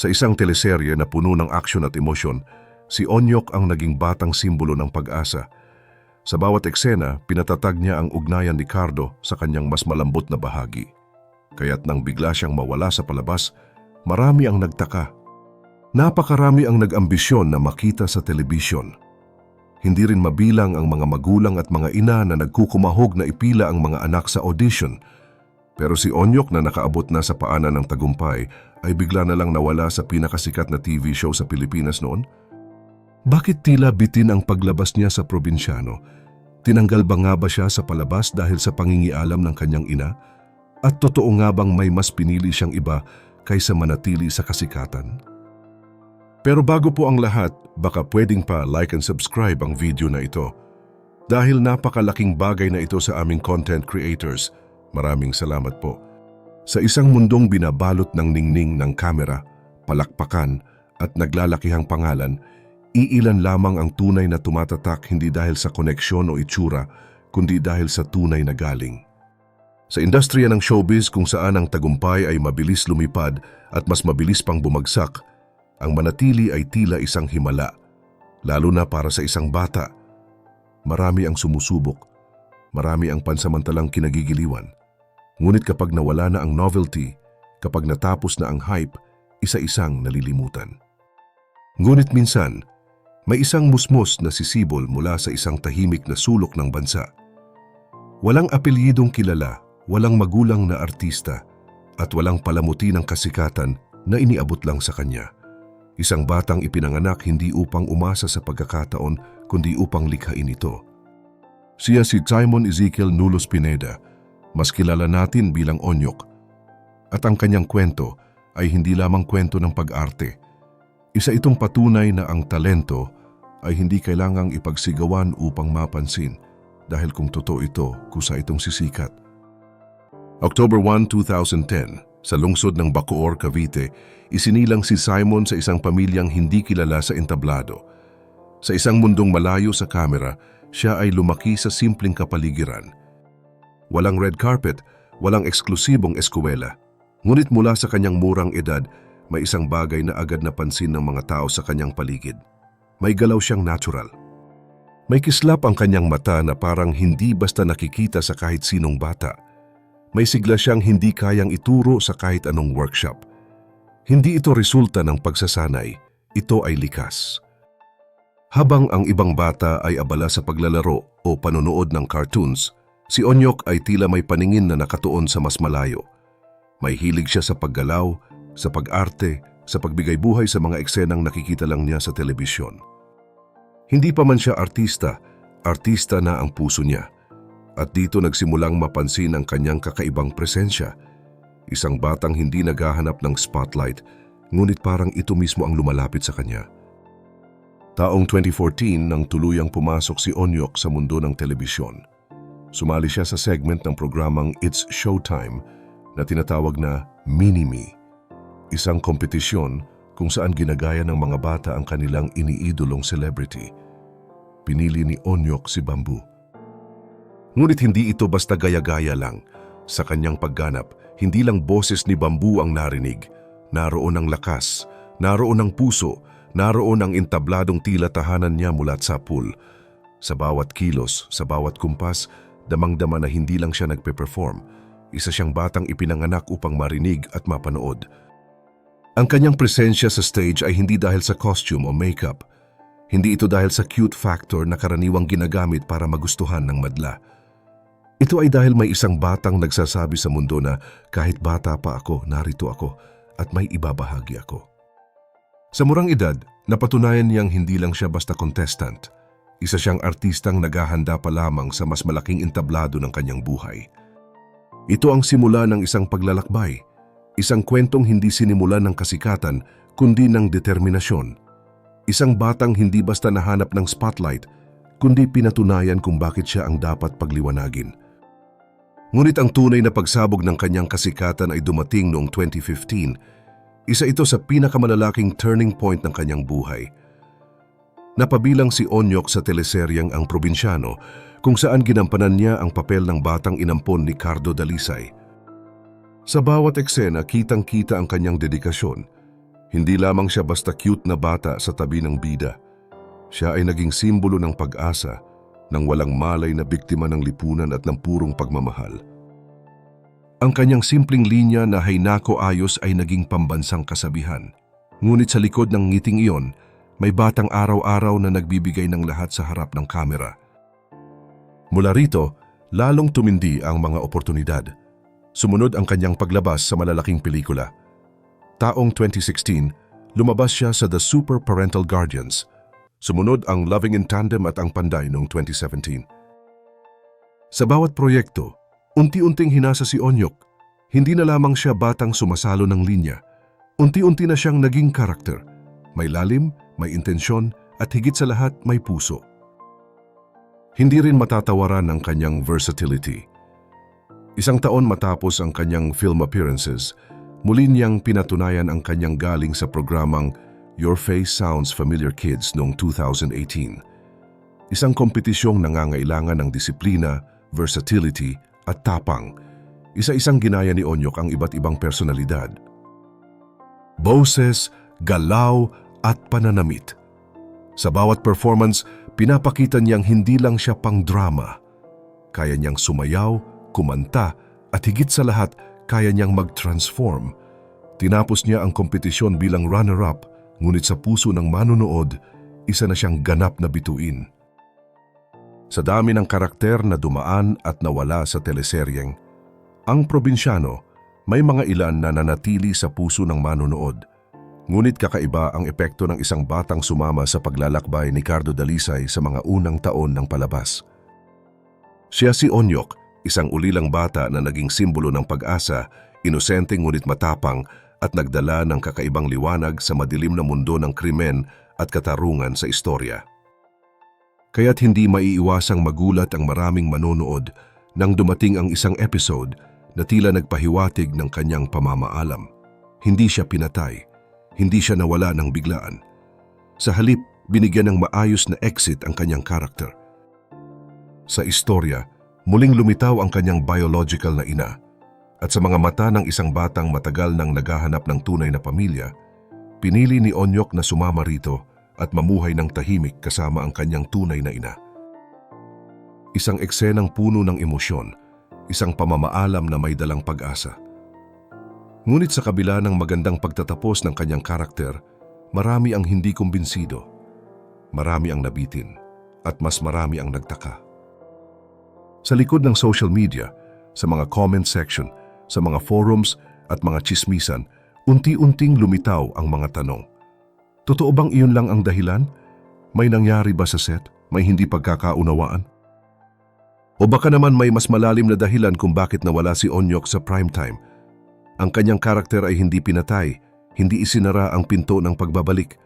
Sa isang teleserye na puno ng aksyon at emosyon, si Onyok ang naging batang simbolo ng pag-asa. Sa bawat eksena, pinatatag niya ang ugnayan ni Cardo sa kanyang mas malambot na bahagi. Kaya't nang bigla siyang mawala sa palabas, marami ang nagtaka. Napakarami ang nag-ambisyon na makita sa telebisyon. Hindi rin mabilang ang mga magulang at mga ina na nagkukumahog na ipila ang mga anak sa audition. Pero si Onyok na nakaabot na sa paanan ng tagumpay ay bigla na lang nawala sa pinakasikat na TV show sa Pilipinas noon. Bakit tila bitin ang paglabas niya sa probinsyano? Tinanggal ba nga ba siya sa palabas dahil sa pangingialam ng kanyang ina? At totoo nga bang may mas pinili siyang iba kaysa manatili sa kasikatan? Pero bago po ang lahat, baka pwedeng pa like and subscribe ang video na ito. Dahil napakalaking bagay na ito sa aming content creators, maraming salamat po. Sa isang mundong binabalot ng ningning ng kamera, palakpakan at naglalakihang pangalan, iilan lamang ang tunay na tumatatak hindi dahil sa koneksyon o itsura, kundi dahil sa tunay na galing. Sa industriya ng showbiz kung saan ang tagumpay ay mabilis lumipad at mas mabilis pang bumagsak, ang manatili ay tila isang himala, lalo na para sa isang bata. Marami ang sumusubok, marami ang pansamantalang kinagigiliwan. Ngunit kapag nawala na ang novelty, kapag natapos na ang hype, isa-isang nalilimutan. Ngunit minsan, may isang musmos na sisibol mula sa isang tahimik na sulok ng bansa. Walang apelyidong kilala, walang magulang na artista, at walang palamuti ng kasikatan na iniabot lang sa kanya. Isang batang ipinanganak hindi upang umasa sa pagkakataon kundi upang likhain ito. Siya si Simon Ezekiel Nulos Pineda, mas kilala natin bilang Onyok. At ang kanyang kwento ay hindi lamang kwento ng pag-arte. Isa itong patunay na ang talento ay hindi kailangang ipagsigawan upang mapansin dahil kung totoo ito, kusa itong sisikat. October 1, 2010, sa lungsod ng Bacoor, Cavite, isinilang si Simon sa isang pamilyang hindi kilala sa entablado. Sa isang mundong malayo sa kamera, siya ay lumaki sa simpleng kapaligiran. Walang red carpet, walang eksklusibong eskwela. Ngunit mula sa kanyang murang edad, may isang bagay na agad napansin ng mga tao sa kanyang paligid. May galaw siyang natural. May kislap ang kanyang mata na parang hindi basta nakikita sa kahit sinong bata. May sigla siyang hindi kayang ituro sa kahit anong workshop. Hindi ito resulta ng pagsasanay, ito ay likas. Habang ang ibang bata ay abala sa paglalaro o panonood ng cartoons, si Onyok ay tila may paningin na nakatuon sa mas malayo. May hilig siya sa paggalaw, sa pag-arte, sa pagbigay buhay sa mga eksenang nakikita lang niya sa telebisyon. Hindi pa man siya artista, artista na ang puso niya. At dito nagsimulang mapansin ang kanyang kakaibang presensya. Isang batang hindi naghahanap ng spotlight, ngunit parang ito mismo ang lumalapit sa kanya. Taong 2014 nang tuluyang pumasok si Onyok sa mundo ng telebisyon. Sumali siya sa segment ng programang It's Showtime na tinatawag na Mini-Me. Isang kompetisyon kung saan ginagaya ng mga bata ang kanilang iniidolong celebrity. Pinili ni Onyok si Bamboo. Ngunit hindi ito basta gaya-gaya lang. Sa kanyang pagganap, hindi lang boses ni Bamboo ang narinig. Naroon ang lakas, naroon ang puso, naroon ang intabladong tila tahanan niya mulat sa pool. Sa bawat kilos, sa bawat kumpas, damang-dama na hindi lang siya nagpe-perform. Isa siyang batang ipinanganak upang marinig at mapanood. Ang kanyang presensya sa stage ay hindi dahil sa costume o makeup. Hindi ito dahil sa cute factor na karaniwang ginagamit para magustuhan ng madla. Ito ay dahil may isang batang nagsasabi sa mundo na kahit bata pa ako, narito ako at may ibabahagi ako. Sa murang edad, napatunayan niyang hindi lang siya basta contestant. Isa siyang artistang naghahanda pa lamang sa mas malaking entablado ng kanyang buhay. Ito ang simula ng isang paglalakbay, isang kwentong hindi sinimulan ng kasikatan kundi ng determinasyon. Isang batang hindi basta nahanap ng spotlight kundi pinatunayan kung bakit siya ang dapat pagliwanagin. Ngunit ang tunay na pagsabog ng kanyang kasikatan ay dumating noong 2015. Isa ito sa pinakamalalaking turning point ng kanyang buhay. Napabilang si Onyok sa teleseryang Ang Probinsyano kung saan ginampanan niya ang papel ng batang inampon ni Cardo Dalisay. Sa bawat eksena, kitang-kita ang kanyang dedikasyon. Hindi lamang siya basta cute na bata sa tabi ng bida. Siya ay naging simbolo ng pag-asa ng walang malay na biktima ng lipunan at ng purong pagmamahal. Ang kanyang simpleng linya na Haynako Ayos ay naging pambansang kasabihan. Ngunit sa likod ng ngiting iyon, may batang araw-araw na nagbibigay ng lahat sa harap ng kamera. Mula rito, lalong tumindi ang mga oportunidad. Sumunod ang kanyang paglabas sa malalaking pelikula. Taong 2016, lumabas siya sa The Super Parental Guardians. Sumunod ang Loving in Tandem at ang Panday noong 2017. Sa bawat proyekto, unti-unting hinasa si Onyok. Hindi na lamang siya batang sumasalo ng linya. Unti-unti na siyang naging karakter. May lalim, may intensyon, at higit sa lahat may puso. Hindi rin matatawaran ang kanyang versatility. Isang taon matapos ang kanyang film appearances, muli niyang pinatunayan ang kanyang galing sa programang Your Face Sounds Familiar Kids noong 2018. Isang kompetisyong nangangailangan ng disiplina, versatility at tapang. Isa-isang ginaya ni Onyok ang iba't ibang personalidad. Boses, galaw at pananamit. Sa bawat performance, pinapakita niyang hindi lang siya pang drama. Kaya niyang sumayaw, kumanta, at higit sa lahat, kaya niyang mag-transform. Tinapos niya ang kompetisyon bilang runner-up, ngunit sa puso ng manunood, isa na siyang ganap na bituin. Sa dami ng karakter na dumaan at nawala sa teleseryeng, ang probinsyano may mga ilan na nanatili sa puso ng manunood. Ngunit kakaiba ang epekto ng isang batang sumama sa paglalakbay ni Cardo Dalisay sa mga unang taon ng palabas. Siya si Onyok, isang ulilang bata na naging simbolo ng pag-asa, inosente ngunit matapang at nagdala ng kakaibang liwanag sa madilim na mundo ng krimen at katarungan sa istorya. Kaya't hindi maiiwasang magulat ang maraming manonood nang dumating ang isang episode na tila nagpahiwatig ng kanyang pamamaalam. Hindi siya pinatay, hindi siya nawala ng biglaan. Sa halip, binigyan ng maayos na exit ang kanyang karakter. Sa istorya, muling lumitaw ang kanyang biological na ina at sa mga mata ng isang batang matagal nang naghahanap ng tunay na pamilya, pinili ni Onyok na sumama rito at mamuhay ng tahimik kasama ang kanyang tunay na ina. Isang eksenang puno ng emosyon, isang pamamaalam na may dalang pag-asa. Ngunit sa kabila ng magandang pagtatapos ng kanyang karakter, marami ang hindi kumbinsido, marami ang nabitin, at mas marami ang nagtaka. Sa likod ng social media, sa mga comment section, sa mga forums at mga chismisan, unti-unting lumitaw ang mga tanong. Totoo bang iyon lang ang dahilan? May nangyari ba sa set? May hindi pagkakaunawaan? O baka naman may mas malalim na dahilan kung bakit nawala si Onyok sa primetime. Ang kanyang karakter ay hindi pinatay, hindi isinara ang pinto ng pagbabalik.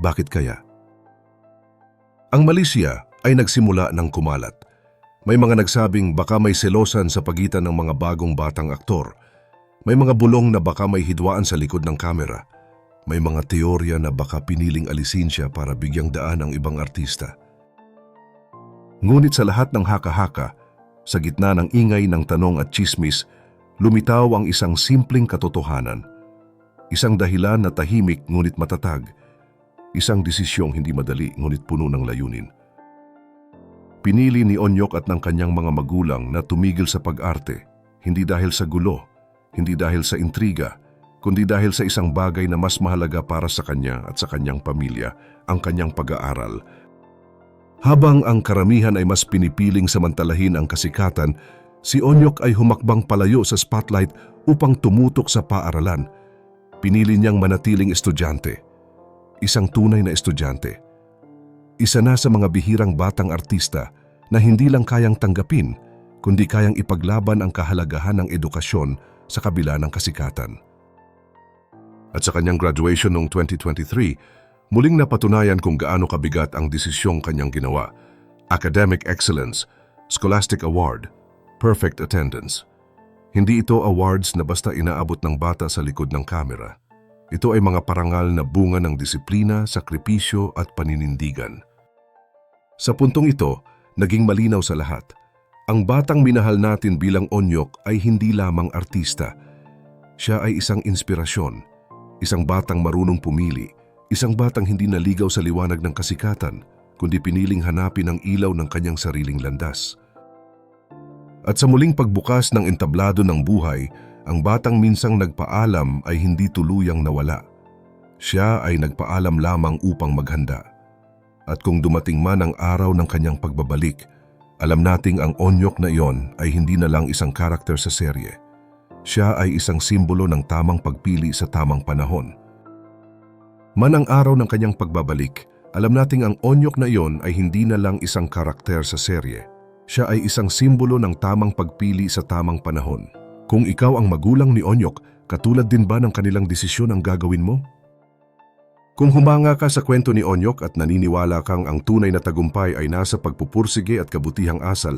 Bakit kaya? Ang Malaysia ay nagsimula ng kumalat. May mga nagsabing baka may selosan sa pagitan ng mga bagong batang aktor. May mga bulong na baka may hidwaan sa likod ng kamera. May mga teorya na baka piniling alisin siya para bigyang daan ang ibang artista. Ngunit sa lahat ng haka-haka, sa gitna ng ingay ng tanong at chismis, lumitaw ang isang simpleng katotohanan. Isang dahilan na tahimik ngunit matatag. Isang desisyong hindi madali ngunit puno ng layunin. Pinili ni Onyok at ng kanyang mga magulang na tumigil sa pag-arte, hindi dahil sa gulo, hindi dahil sa intriga, kundi dahil sa isang bagay na mas mahalaga para sa kanya at sa kanyang pamilya, ang kanyang pag-aaral habang ang karamihan ay mas pinipiling samantalahin ang kasikatan, si Onyok ay humakbang palayo sa spotlight upang tumutok sa paaralan. Pinili niyang manatiling estudyante. Isang tunay na estudyante. Isa na sa mga bihirang batang artista na hindi lang kayang tanggapin, kundi kayang ipaglaban ang kahalagahan ng edukasyon sa kabila ng kasikatan. At sa kanyang graduation noong 2023, Muling napatunayan kung gaano kabigat ang desisyong kanyang ginawa. Academic Excellence, Scholastic Award, Perfect Attendance. Hindi ito awards na basta inaabot ng bata sa likod ng kamera. Ito ay mga parangal na bunga ng disiplina, sakripisyo at paninindigan. Sa puntong ito, naging malinaw sa lahat. Ang batang minahal natin bilang onyok ay hindi lamang artista. Siya ay isang inspirasyon, Isang batang marunong pumili, isang batang hindi naligaw sa liwanag ng kasikatan, kundi piniling hanapin ang ilaw ng kanyang sariling landas. At sa muling pagbukas ng entablado ng buhay, ang batang minsang nagpaalam ay hindi tuluyang nawala. Siya ay nagpaalam lamang upang maghanda. At kung dumating man ang araw ng kanyang pagbabalik, alam nating ang onyok na iyon ay hindi na lang isang karakter sa serye. Siya ay isang simbolo ng tamang pagpili sa tamang panahon. Man ang araw ng kanyang pagbabalik, alam nating ang onyok na iyon ay hindi na lang isang karakter sa serye. Siya ay isang simbolo ng tamang pagpili sa tamang panahon. Kung ikaw ang magulang ni Onyok, katulad din ba ng kanilang desisyon ang gagawin mo? Kung humanga ka sa kwento ni Onyok at naniniwala kang ang tunay na tagumpay ay nasa pagpupursige at kabutihang asal,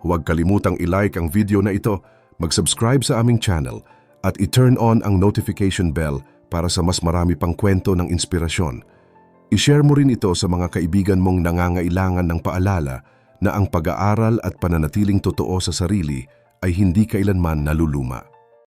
huwag kalimutang i-like ang video na ito, mag-subscribe sa aming channel, at i-turn on ang notification bell para sa mas marami pang kwento ng inspirasyon. I-share mo rin ito sa mga kaibigan mong nangangailangan ng paalala na ang pag-aaral at pananatiling totoo sa sarili ay hindi kailanman naluluma.